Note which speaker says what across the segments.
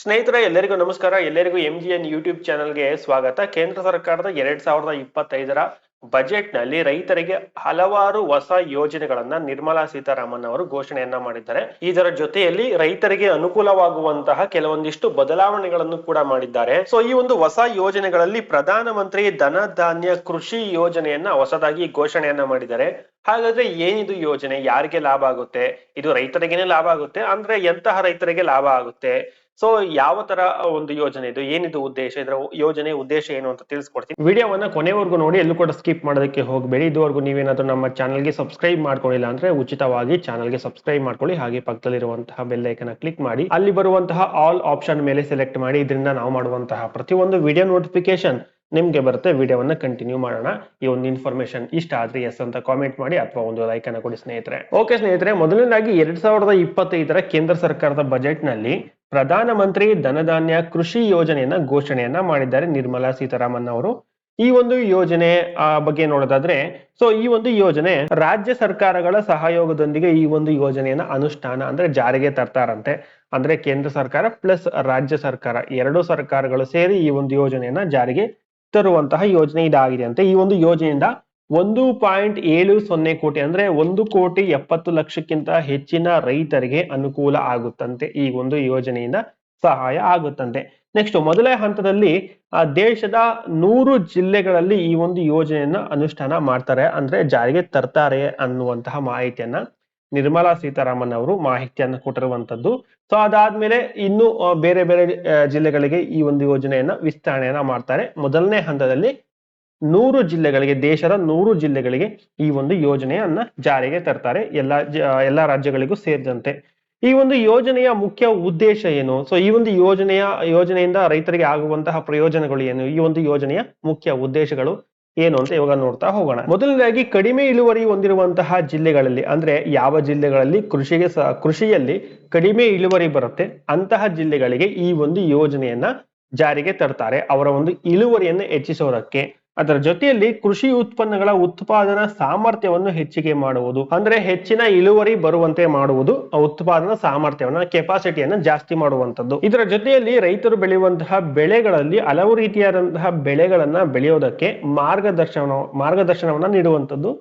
Speaker 1: ಸ್ನೇಹಿತರೆ, ಎಲ್ಲರಿಗೂ ನಮಸ್ಕಾರ. ಎಲ್ಲರಿಗೂ ಎಂ ಜಿ ಎನ್ ಯೂಟ್ಯೂಬ್ ಚಾನಲ್ಗೆ ಸ್ವಾಗತ. ಕೇಂದ್ರ ಸರ್ಕಾರದ ಎರಡ್ ಸಾವಿರದ ಇಪ್ಪತ್ತೈದರ ಬಜೆಟ್ನಲ್ಲಿ ರೈತರಿಗೆ ಹಲವಾರು ಹೊಸ ಯೋಜನೆಗಳನ್ನ ನಿರ್ಮಲಾ ಸೀತಾರಾಮನ್ ಅವರು ಘೋಷಣೆಯನ್ನ ಮಾಡಿದ್ದಾರೆ. ಇದರ ಜೊತೆಯಲ್ಲಿ ರೈತರಿಗೆ ಅನುಕೂಲವಾಗುವಂತಹ ಕೆಲವೊಂದಿಷ್ಟು ಬದಲಾವಣೆಗಳನ್ನು ಕೂಡ ಮಾಡಿದ್ದಾರೆ. ಸೊ ಈ ಒಂದು ಹೊಸ ಯೋಜನೆಗಳಲ್ಲಿ ಪ್ರಧಾನಮಂತ್ರಿ ಧನ ಧಾನ್ಯ ಕೃಷಿ ಯೋಜನೆಯನ್ನ ಹೊಸದಾಗಿ ಘೋಷಣೆಯನ್ನ ಮಾಡಿದ್ದಾರೆ. ಹಾಗಾದ್ರೆ ಏನಿದು ಯೋಜನೆ? ಯಾರಿಗೆ ಲಾಭ ಆಗುತ್ತೆ? ಇದು ರೈತರಿಗೇನೆ ಲಾಭ ಆಗುತ್ತೆ? ಅಂದ್ರೆ ಎಂತಹ ರೈತರಿಗೆ ಲಾಭ ಆಗುತ್ತೆ? ಸೊ ಯಾವ ತರ ಒಂದು ಯೋಜನೆ ಇದು? ಏನಿದು ಉದ್ದೇಶ? ಇದರ ಯೋಜನೆ ಉದ್ದೇಶ ಏನು ಅಂತ ತಿಳಿಸ್ಕೊಡ್ತೀನಿ. ವಿಡಿಯೋವನ್ನ ಕೊನೆವರೆಗೂ ನೋಡಿ, ಎಲ್ಲೂ ಕೂಡ ಸ್ಕಿಪ್ ಮಾಡೋದಕ್ಕೆ ಹೋಗಬೇಡಿ. ಇದುವರೆಗೂ ನೀವೇನಾದ್ರೂ ನಮ್ಮ ಚಾನಲ್ಗೆ ಸಬ್ಸ್ಕ್ರೈಬ್ ಮಾಡ್ಕೊಂಡಿಲ್ಲ ಅಂದ್ರೆ ಉಚಿತವಾಗಿ ಚಾನಲ್ಗೆ ಸಬ್ಸ್ಕ್ರೈಬ್ ಮಾಡ್ಕೊಳ್ಳಿ. ಹಾಗೆ ಪಕ್ಕದಲ್ಲಿರುವಂತಹ ಬೆಲ್ ಐಕನ್ ಕ್ಲಿಕ್ ಮಾಡಿ. ಅಲ್ಲಿ ಬರುವಂತಹ ಆಲ್ ಆಪ್ಷನ್ ಮೇಲೆ ಸೆಲೆಕ್ಟ್ ಮಾಡಿ. ಇದರಿಂದ ನಾವು ಮಾಡುವಂತಹ ಪ್ರತಿಯೊಂದು ವಿಡಿಯೋ ನೋಟಿಫಿಕೇಶನ್ ನಿಮ್ಗೆ ಬರುತ್ತೆ. ವಿಡಿಯೋವನ್ನ ಕಂಟಿನ್ಯೂ ಮಾಡೋಣ. ಈ ಒಂದು ಇನ್ಫಾರ್ಮೇಶನ್ ಇಷ್ಟ ಆದ್ರೆ ಎಸ್ ಅಂತ ಕಾಮೆಂಟ್ ಮಾಡಿ ಅಥವಾ ಒಂದು ಲೈಕ್ ಅನ್ನ ಕೊಡಿ ಸ್ನೇಹಿತರೆ. ಓಕೆ ಸ್ನೇಹಿತರೆ, ಮೊದಲನೇದಾಗಿ ಎರಡ್ ಸಾವಿರದ ಇಪ್ಪತ್ತೈದರ ಕೇಂದ್ರ ಸರ್ಕಾರದ ಬಜೆಟ್ನಲ್ಲಿ ಪ್ರಧಾನಮಂತ್ರಿ ಧನಧಾನ್ಯ ಕೃಷಿ ಯೋಜನೆಯನ್ನ ಘೋಷಣೆಯನ್ನ ಮಾಡಿದ್ದಾರೆ ನಿರ್ಮಲಾ ಸೀತಾರಾಮನ್ ಅವರು. ಈ ಒಂದು ಯೋಜನೆ ಬಗ್ಗೆ ನೋಡೋದಾದ್ರೆ ಸೊ ಈ ಒಂದು ಯೋಜನೆ ರಾಜ್ಯ ಸರ್ಕಾರಗಳ ಸಹಯೋಗದೊಂದಿಗೆ ಈ ಒಂದು ಯೋಜನೆಯನ್ನ ಅನುಷ್ಠಾನ ಅಂದ್ರೆ ಜಾರಿಗೆ ತರ್ತಾರಂತೆ. ಅಂದ್ರೆ ಕೇಂದ್ರ ಸರ್ಕಾರ ಪ್ಲಸ್ ರಾಜ್ಯ ಸರ್ಕಾರ ಎರಡು ಸರ್ಕಾರಗಳು ಸೇರಿ ಈ ಒಂದು ಯೋಜನೆಯನ್ನ ಜಾರಿಗೆ ತರುವಂತಹ ಯೋಜನೆ ಇದಾಗಿದೆ ಅಂತೆ ಈ ಒಂದು ಯೋಜನೆಯಿಂದ ಒಂದು ಪಾಯಿಂಟ್ ಏಳು ಸೊನ್ನೆ ಕೋಟಿ ಅಂದ್ರೆ ಒಂದು ಕೋಟಿ ಎಪ್ಪತ್ತು ಲಕ್ಷಕ್ಕಿಂತ ಹೆಚ್ಚಿನ ರೈತರಿಗೆ ಅನುಕೂಲ ಆಗುತ್ತಂತೆ. ಈ ಒಂದು ಯೋಜನೆಯಿಂದ ಸಹಾಯ ಆಗುತ್ತಂತೆ. ನೆಕ್ಸ್ಟ್ ಮೊದಲೇ ಹಂತದಲ್ಲಿ, ಆ, ದೇಶದ ನೂರು ಜಿಲ್ಲೆಗಳಲ್ಲಿ ಈ ಒಂದು ಯೋಜನೆಯನ್ನ ಅನುಷ್ಠಾನ ಮಾಡ್ತಾರೆ ಅಂದ್ರೆ ಜಾರಿಗೆ ತರ್ತಾರೆ ಅನ್ನುವಂತಹ ಮಾಹಿತಿಯನ್ನ ನಿರ್ಮಲಾ ಸೀತಾರಾಮನ್ ಅವರು ಮಾಹಿತಿಯನ್ನು ಕೊಟ್ಟಿರುವಂತದ್ದು ಸೊ ಅದಾದ್ಮೇಲೆ ಇನ್ನು ಬೇರೆ ಬೇರೆ ಜಿಲ್ಲೆಗಳಿಗೆ ಈ ಒಂದು ಯೋಜನೆಯನ್ನ ವಿಸ್ತರಣೆಯನ್ನ ಮಾಡ್ತಾರೆ. ಮೊದಲನೇ ಹಂತದಲ್ಲಿ ನೂರು ಜಿಲ್ಲೆಗಳಿಗೆ, ದೇಶದ ನೂರು ಜಿಲ್ಲೆಗಳಿಗೆ ಈ ಒಂದು ಯೋಜನೆಯನ್ನ ಜಾರಿಗೆ ತರ್ತಾರೆ ಎಲ್ಲಾ ಎಲ್ಲ ರಾಜ್ಯಗಳಿಗೂ ಸೇರಿದಂತೆ. ಈ ಒಂದು ಯೋಜನೆಯ ಮುಖ್ಯ ಉದ್ದೇಶ ಏನು? ಸೊ ಈ ಒಂದು ಯೋಜನೆಯ, ಯೋಜನೆಯಿಂದ ರೈತರಿಗೆ ಆಗುವಂತಹ ಪ್ರಯೋಜನಗಳು ಏನು? ಈ ಒಂದು ಯೋಜನೆಯ ಮುಖ್ಯ ಉದ್ದೇಶಗಳು ಏನು ಅಂತ ಇವಾಗ ನೋಡ್ತಾ ಹೋಗೋಣ. ಮೊದಲನೇದಾಗಿ, ಕಡಿಮೆ ಇಳುವರಿ ಹೊಂದಿರುವಂತಹ ಜಿಲ್ಲೆಗಳಲ್ಲಿ, ಅಂದ್ರೆ ಯಾವ ಜಿಲ್ಲೆಗಳಲ್ಲಿ ಕೃಷಿಗೆ ಕೃಷಿಯಲ್ಲಿ ಕಡಿಮೆ ಇಳುವರಿ ಬರುತ್ತೆ, ಅಂತಹ ಜಿಲ್ಲೆಗಳಿಗೆ ಈ ಒಂದು ಯೋಜನೆಯನ್ನ ಜಾರಿಗೆ ತರ್ತಾರೆ. ಅವರ ಒಂದು ಇಳುವರಿಯನ್ನು ಹೆಚ್ಚಿಸೋದಕ್ಕೆ. ಅದರ ಜೊತೆಯಲ್ಲಿ ಕೃಷಿ ಉತ್ಪನ್ನಗಳ ಉತ್ಪಾದನಾ ಸಾಮರ್ಥ್ಯವನ್ನು ಹೆಚ್ಚಿಗೆ ಮಾಡುವುದು, ಅಂದ್ರೆ ಹೆಚ್ಚಿನ ಇಳುವರಿ ಬರುವಂತೆ ಮಾಡುವುದು ಉತ್ಪಾದನಾ ಸಾಮರ್ಥ್ಯವನ್ನ ಕೆಪಾಸಿಟಿಯನ್ನ ಜಾಸ್ತಿ ಮಾಡುವಂತದ್ದು ಇದರ ಜೊತೆಯಲ್ಲಿ ರೈತರು ಬೆಳೆಯುವಂತಹ ಬೆಳೆಗಳಲ್ಲಿ ಹಲವು ರೀತಿಯಾದಂತಹ ಬೆಳೆಗಳನ್ನ ಬೆಳೆಯೋದಕ್ಕೆ ಮಾರ್ಗದರ್ಶನ, ಮಾರ್ಗದರ್ಶನವನ್ನ ನೀಡುವಂತದ್ದು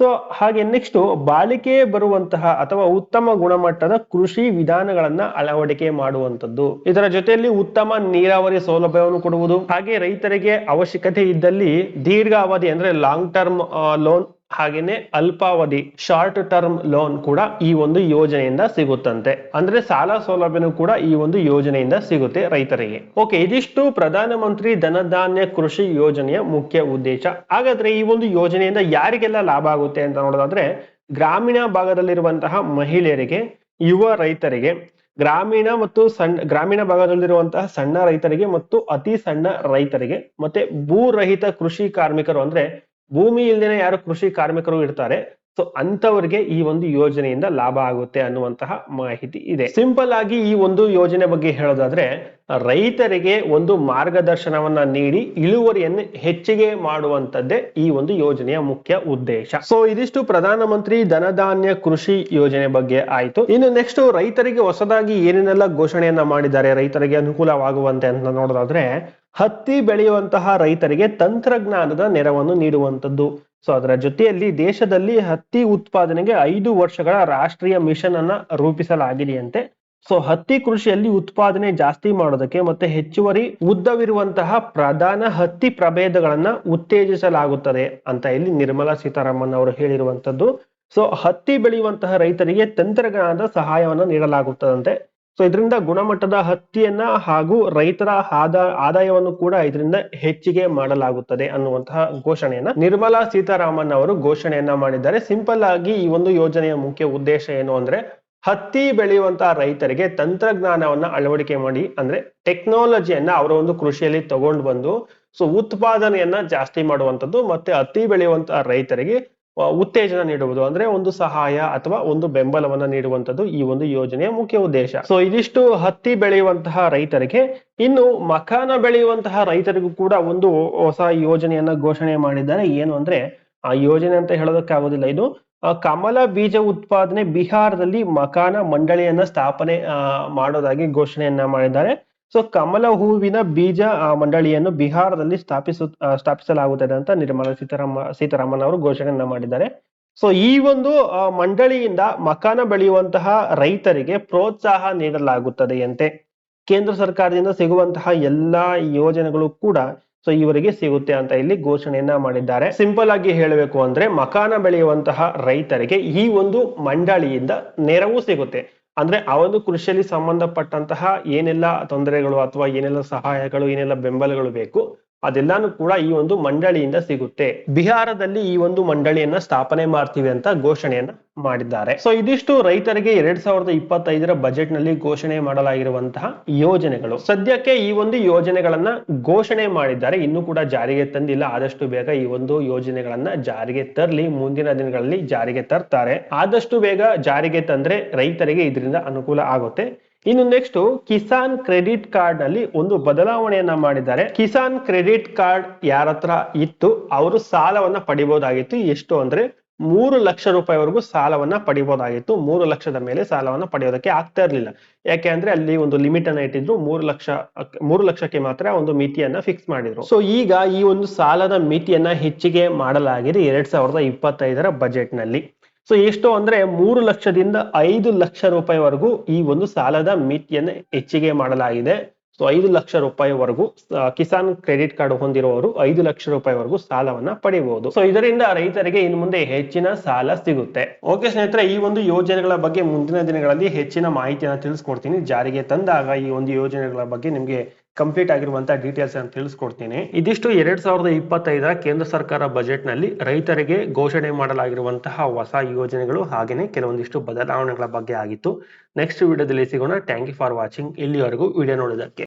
Speaker 1: ಸೊ ಹಾಗೆ ನೆಕ್ಸ್ಟ್ ಬಾಳಿಕೆ ಬರುವಂತಹ ಅಥವಾ ಉತ್ತಮ ಗುಣಮಟ್ಟದ ಕೃಷಿ ವಿಧಾನಗಳನ್ನ ಅಳವಡಿಕೆ ಮಾಡುವಂತದ್ದು ಇದರ ಜೊತೆಯಲ್ಲಿ ಉತ್ತಮ ನೀರಾವರಿ ಸೌಲಭ್ಯವನ್ನು ಕೊಡುವುದು. ಹಾಗೆ ರೈತರಿಗೆ ಅವಶ್ಯಕತೆ ಇದ್ದಲ್ಲಿ ದೀರ್ಘಾವಧಿ ಅಂದ್ರೆ ಲಾಂಗ್ ಟರ್ಮ್ ಲೋನ್ ಹಾಗೇನೆ ಅಲ್ಪಾವಧಿ ಶಾರ್ಟ್ ಟರ್ಮ್ ಲೋನ್ ಕೂಡ ಈ ಒಂದು ಯೋಜನೆಯಿಂದ ಸಿಗುತ್ತಂತೆ. ಅಂದ್ರೆ ಸಾಲ ಸೌಲಭ್ಯನೂ ಕೂಡ ಈ ಒಂದು ಯೋಜನೆಯಿಂದ ಸಿಗುತ್ತೆ ರೈತರಿಗೆ. ಓಕೆ ಇದಿಷ್ಟು ಪ್ರಧಾನಮಂತ್ರಿ ಧನಧಾನ್ಯ ಕೃಷಿ ಯೋಜನೆಯ ಮುಖ್ಯ ಉದ್ದೇಶ. ಹಾಗಾದ್ರೆ ಈ ಒಂದು ಯೋಜನೆಯಿಂದ ಯಾರಿಗೆಲ್ಲ ಲಾಭ ಆಗುತ್ತೆ ಅಂತ ನೋಡೋದಾದ್ರೆ, ಗ್ರಾಮೀಣ ಭಾಗದಲ್ಲಿರುವಂತಹ ಮಹಿಳೆಯರಿಗೆ, ಯುವ ರೈತರಿಗೆ, ಗ್ರಾಮೀಣ ಮತ್ತು ಸಣ್ಣ ಗ್ರಾಮೀಣ ಭಾಗದಲ್ಲಿರುವಂತಹ ಸಣ್ಣ ರೈತರಿಗೆ ಮತ್ತು ಅತಿ ಸಣ್ಣ ರೈತರಿಗೆ, ಮತ್ತೆ ಭೂರಹಿತ ಕೃಷಿ ಕಾರ್ಮಿಕರು ಅಂದ್ರೆ ಭೂಮಿ ಇಲ್ದೇನೆ ಯಾರು ಕೃಷಿ ಕಾರ್ಮಿಕರು ಇರ್ತಾರೆ. ಸೊ ಅಂತವರಿಗೆ ಈ ಒಂದು ಯೋಜನೆಯಿಂದ ಲಾಭ ಆಗುತ್ತೆ ಅನ್ನುವಂತಹ ಮಾಹಿತಿ ಇದೆ. ಸಿಂಪಲ್ ಆಗಿ ಈ ಒಂದು ಯೋಜನೆ ಬಗ್ಗೆ ಹೇಳೋದಾದ್ರೆ, ರೈತರಿಗೆ ಒಂದು ಮಾರ್ಗದರ್ಶನವನ್ನ ನೀಡಿ ಇಳುವರಿಯನ್ನು ಹೆಚ್ಚಿಗೆ ಮಾಡುವಂತದ್ದೇ ಈ ಒಂದು ಯೋಜನೆಯ ಮುಖ್ಯ ಉದ್ದೇಶ. ಸೊ ಇದಿಷ್ಟು ಪ್ರಧಾನಮಂತ್ರಿ ಧನಧಾನ್ಯ ಕೃಷಿ ಯೋಜನೆ ಬಗ್ಗೆ ಆಯ್ತು. ಇನ್ನು ನೆಕ್ಸ್ಟ್ ರೈತರಿಗೆ ಹೊಸದಾಗಿ ಏನೇನೆಲ್ಲ ಘೋಷಣೆಯನ್ನ ಮಾಡಿದ್ದಾರೆ, ರೈತರಿಗೆ ಅನುಕೂಲವಾಗುವಂತೆ ಅಂತ ನೋಡೋದಾದ್ರೆ ಹತ್ತಿ ಬೆಳೆಯುವಂತಹ ರೈತರಿಗೆ ತಂತ್ರಜ್ಞಾನದ ನೆರವನ್ನು ನೀಡುವಂತದ್ದು ಸೊ ಅದರ ಜೊತೆಯಲ್ಲಿ ದೇಶದಲ್ಲಿ ಹತ್ತಿ ಉತ್ಪಾದನೆಗೆ ಐದು ವರ್ಷಗಳ ರಾಷ್ಟ್ರೀಯ ಮಿಷನ್ ಅನ್ನ ರೂಪಿಸಲಾಗಿದೆಯಂತೆ. ಸೊ ಹತ್ತಿ ಕೃಷಿಯಲ್ಲಿ ಉತ್ಪಾದನೆ ಜಾಸ್ತಿ ಮಾಡೋದಕ್ಕೆ ಮತ್ತೆ ಹೆಚ್ಚುವರಿ ಉದ್ದವಿರುವಂತಹ ಪ್ರಧಾನ ಹತ್ತಿ ಪ್ರಭೇದಗಳನ್ನ ಉತ್ತೇಜಿಸಲಾಗುತ್ತದೆ ಅಂತ ಇಲ್ಲಿ ನಿರ್ಮಲಾ ಸೀತಾರಾಮನ್ ಅವರು ಹೇಳಿರುವಂತದ್ದು ಸೊ ಹತ್ತಿ ಬೆಳೆಯುವಂತಹ ರೈತರಿಗೆ ತಂತ್ರಜ್ಞಾನದ ಸಹಾಯವನ್ನು ನೀಡಲಾಗುತ್ತದಂತೆ. ಸೊ ಇದರಿಂದ ಗುಣಮಟ್ಟದ ಹತ್ತಿಯನ್ನ ಹಾಗೂ ರೈತರ ಆದ, ಆದಾಯವನ್ನು ಕೂಡ ಇದರಿಂದ ಹೆಚ್ಚಿಗೆ ಮಾಡಲಾಗುತ್ತದೆ ಅನ್ನುವಂತಹ ಘೋಷಣೆಯನ್ನ ನಿರ್ಮಲಾ ಸೀತಾರಾಮನ್ ಅವರು ಘೋಷಣೆಯನ್ನ ಮಾಡಿದ್ದಾರೆ. ಸಿಂಪಲ್ ಆಗಿ ಈ ಒಂದು ಯೋಜನೆಯ ಮುಖ್ಯ ಉದ್ದೇಶ ಏನು ಅಂದ್ರೆ ಹತ್ತಿ ಬೆಳೆಯುವಂತಹ ರೈತರಿಗೆ ತಂತ್ರಜ್ಞಾನವನ್ನ ಅಳವಡಿಕೆ ಮಾಡಿ, ಅಂದ್ರೆ ಟೆಕ್ನಾಲಜಿಯನ್ನ ಅವರ ಒಂದು ಕೃಷಿಯಲ್ಲಿ ತಗೊಂಡು ಬಂದು ಸೊ ಉತ್ಪಾದನೆಯನ್ನ ಜಾಸ್ತಿ ಮಾಡುವಂತದ್ದು ಮತ್ತೆ ಹತ್ತಿ ಬೆಳೆಯುವಂತಹ ರೈತರಿಗೆ ಉತ್ತೇಜನ ನೀಡುವುದು ಅಂದ್ರೆ ಒಂದು ಸಹಾಯ ಅಥವಾ ಒಂದು ಬೆಂಬಲವನ್ನ ನೀಡುವಂತದ್ದು ಈ ಒಂದು ಯೋಜನೆಯ ಮುಖ್ಯ ಉದ್ದೇಶ. ಸೊ ಇದಿಷ್ಟು ಹತ್ತಿ ಬೆಳೆಯುವಂತಹ ರೈತರಿಗೆ, ಇನ್ನು ಮಕಾನ ಬೆಳೆಯುವಂತಹ ರೈತರಿಗೂ ಕೂಡ ಒಂದು ಹೊಸ ಯೋಜನೆಯನ್ನ ಘೋಷಣೆ ಮಾಡಿದ್ದಾರೆ. ಏನು ಅಂದ್ರೆ, ಆ ಯೋಜನೆ ಅಂತ ಹೇಳೋದಕ್ಕಾಗೋದಿಲ್ಲ. ಇದು ಕಮಲ ಬೀಜ ಉತ್ಪಾದನೆ ಬಿಹಾರದಲ್ಲಿ ಮಕಾನ ಮಂಡಳಿಯನ್ನ ಸ್ಥಾಪನೆ ಮಾಡೋದಾಗಿ ಘೋಷಣೆಯನ್ನ ಮಾಡಿದ್ದಾರೆ. ಸೊ ಕಮಲ ಹೂವಿನ ಬೀಜ ಮಂಡಳಿಯನ್ನು ಬಿಹಾರದಲ್ಲಿ ಸ್ಥಾಪಿಸು ಸ್ಥಾಪಿಸಲಾಗುತ್ತದೆ ಅಂತ ನಿರ್ಮಲಾ ಸೀತಾರಾಮ, ಸೀತಾರಾಮನ್ ಅವರು ಘೋಷಣೆಯನ್ನ ಮಾಡಿದ್ದಾರೆ. ಸೊ ಈ ಒಂದು ಮಂಡಳಿಯಿಂದ ಮಕಾನ ಬೆಳೆಯುವಂತಹ ರೈತರಿಗೆ ಪ್ರೋತ್ಸಾಹ ನೀಡಲಾಗುತ್ತದೆಯಂತೆ ಕೇಂದ್ರ ಸರ್ಕಾರದಿಂದ ಸಿಗುವಂತಹ ಎಲ್ಲಾ ಯೋಜನೆಗಳು ಕೂಡ ಸೊ ಇವರಿಗೆ ಸಿಗುತ್ತೆ ಅಂತ ಇಲ್ಲಿ ಘೋಷಣೆಯನ್ನ ಮಾಡಿದ್ದಾರೆ. ಸಿಂಪಲ್ ಆಗಿ ಹೇಳಬೇಕು ಅಂದ್ರೆ ಮಕಾನ ಬೆಳೆಯುವಂತಹ ರೈತರಿಗೆ ಈ ಒಂದು ಮಂಡಳಿಯಿಂದ ನೆರವು ಸಿಗುತ್ತೆ. ಅಂದ್ರೆ ಆ ಒಂದು ಕೃಷಿಯಲ್ಲಿ ಸಂಬಂಧಪಟ್ಟಂತಹ ಏನೆಲ್ಲ ತೊಂದರೆಗಳು ಅಥವಾ ಏನೆಲ್ಲ ಸಹಾಯಗಳು ಏನೆಲ್ಲ ಬೆಂಬಲಗಳು ಬೇಕು ಅದೆಲ್ಲಾನು ಕೂಡ ಈ ಒಂದು ಮಂಡಳಿಯಿಂದ ಸಿಗುತ್ತೆ. ಬಿಹಾರದಲ್ಲಿ ಈ ಒಂದು ಮಂಡಳಿಯನ್ನ ಸ್ಥಾಪನೆ ಮಾಡ್ತೀವಿ ಅಂತ ಘೋಷಣೆಯನ್ನ ಮಾಡಿದ್ದಾರೆ. ಸೊ ಇದಿಷ್ಟು ರೈತರಿಗೆ ಎರಡ್ ಸಾವಿರದ ಇಪ್ಪತ್ತೈದರ ಬಜೆಟ್ನಲ್ಲಿ ಘೋಷಣೆ ಮಾಡಲಾಗಿರುವಂತಹ ಯೋಜನೆಗಳು. ಸದ್ಯಕ್ಕೆ ಈ ಒಂದು ಯೋಜನೆಗಳನ್ನ ಘೋಷಣೆ ಮಾಡಿದ್ದಾರೆ. ಇನ್ನು ಕೂಡ ಜಾರಿಗೆ ತಂದಿಲ್ಲ. ಆದಷ್ಟು ಬೇಗ ಈ ಒಂದು ಯೋಜನೆಗಳನ್ನ ಜಾರಿಗೆ ತರಲಿ. ಮುಂದಿನ ದಿನಗಳಲ್ಲಿ ಜಾರಿಗೆ ತರ್ತಾರೆ. ಆದಷ್ಟು ಬೇಗ ಜಾರಿಗೆ ತಂದ್ರೆ ರೈತರಿಗೆ ಇದರಿಂದ ಅನುಕೂಲ ಆಗುತ್ತೆ. ಇನ್ನು ನೆಕ್ಸ್ಟ್ ಕಿಸಾನ್ ಕ್ರೆಡಿಟ್ ಕಾರ್ಡ್ನಲ್ಲಿ ಒಂದು ಬದಲಾವಣೆಯನ್ನ ಮಾಡಿದ್ದಾರೆ. ಕಿಸಾನ್ ಕ್ರೆಡಿಟ್ ಕಾರ್ಡ್ ಯಾರ ಹತ್ರ ಇತ್ತು, ಅವರು ಸಾಲವನ್ನ ಪಡಿಬಹುದಾಗಿತ್ತು ಎಷ್ಟು ಅಂದ್ರೆ ಮೂರು ಲಕ್ಷ ರೂಪಾಯಿವರೆಗೂ ಸಾಲವನ್ನ ಪಡಿಬಹುದಾಗಿತ್ತು ಮೂರು ಲಕ್ಷದ ಮೇಲೆ ಸಾಲವನ್ನ ಪಡೆಯೋದಕ್ಕೆ ಆಗ್ತಾ ಇರಲಿಲ್ಲ. ಯಾಕೆ ಅಂದ್ರೆ ಅಲ್ಲಿ ಒಂದು ಲಿಮಿಟ್ ಅನ್ನ ಇಟ್ಟಿದ್ರು. ಮೂರು ಲಕ್ಷ, ಮೂರು ಲಕ್ಷಕ್ಕೆ ಮಾತ್ರ ಒಂದು ಮಿತಿಯನ್ನ ಫಿಕ್ಸ್ ಮಾಡಿದ್ರು. ಸೊ ಈಗ ಈ ಒಂದು ಸಾಲದ ಮಿತಿಯನ್ನ ಹೆಚ್ಚಿಗೆ ಮಾಡಲಾಗಿದೆ ಎರಡ್ ಸಾವಿರದ ಇಪ್ಪತ್ತೈದರ ಬಜೆಟ್ನಲ್ಲಿ. ಸೊ ಎಷ್ಟು ಅಂದ್ರೆ ಮೂರು ಲಕ್ಷದಿಂದ ಐದು ಲಕ್ಷ ರೂಪಾಯಿವರೆಗೂ ಈ ಒಂದು ಸಾಲದ ಮಿತಿಯನ್ನು ಹೆಚ್ಚಿಗೆ ಮಾಡಲಾಗಿದೆ. ಸೊ ಐದು ಲಕ್ಷ ರೂಪಾಯಿವರೆಗೂ ಕಿಸಾನ್ ಕ್ರೆಡಿಟ್ ಕಾರ್ಡ್ ಹೊಂದಿರುವವರು ಐದು ಲಕ್ಷ ರೂಪಾಯಿವರೆಗೂ ಸಾಲವನ್ನ ಪಡೆಯಬಹುದು ಸೊ ಇದರಿಂದ ರೈತರಿಗೆ ಇನ್ನು ಮುಂದೆ ಹೆಚ್ಚಿನ ಸಾಲ ಸಿಗುತ್ತೆ. ಓಕೆ ಸ್ನೇಹಿತರೆ, ಈ ಒಂದು ಯೋಜನೆಗಳ ಬಗ್ಗೆ ಮುಂದಿನ ದಿನಗಳಲ್ಲಿ ಹೆಚ್ಚಿನ ಮಾಹಿತಿಯನ್ನು ತಿಳಿಸ್ಕೊಡ್ತೀನಿ. ಜಾರಿಗೆ ತಂದಾಗ ಈ ಒಂದು ಯೋಜನೆಗಳ ಬಗ್ಗೆ ನಿಮಗೆ ಕಂಪ್ಲೀಟ್ ಆಗಿರುವಂತಹ ಡೀಟೇಲ್ಸ್ ಅನ್ನು ತಿಳಿಸ್ಕೊಡ್ತೀನಿ. ಇದಿಷ್ಟು ಎರಡ್ ಸಾವಿರದ ಇಪ್ಪತ್ತೈದರ ಕೇಂದ್ರ ಸರ್ಕಾರ ಬಜೆಟ್ನಲ್ಲಿ ರೈತರಿಗೆ ಘೋಷಣೆ ಮಾಡಲಾಗಿರುವಂತಹ ಹೊಸ ಯೋಜನೆಗಳು ಹಾಗೆಯೇ ಕೆಲವೊಂದಿಷ್ಟು ಬದಲಾವಣೆಗಳ ಬಗ್ಗೆ ಆಗಿತ್ತು. ನೆಕ್ಸ್ಟ್ ವಿಡಿಯೋದಲ್ಲಿ ಸಿಗೋಣ. ಥ್ಯಾಂಕ್ ಯು ಫಾರ್ ವಾಚಿಂಗ್ ಇಲ್ಲಿವರೆಗೂ ವಿಡಿಯೋ ನೋಡೋದಕ್ಕೆ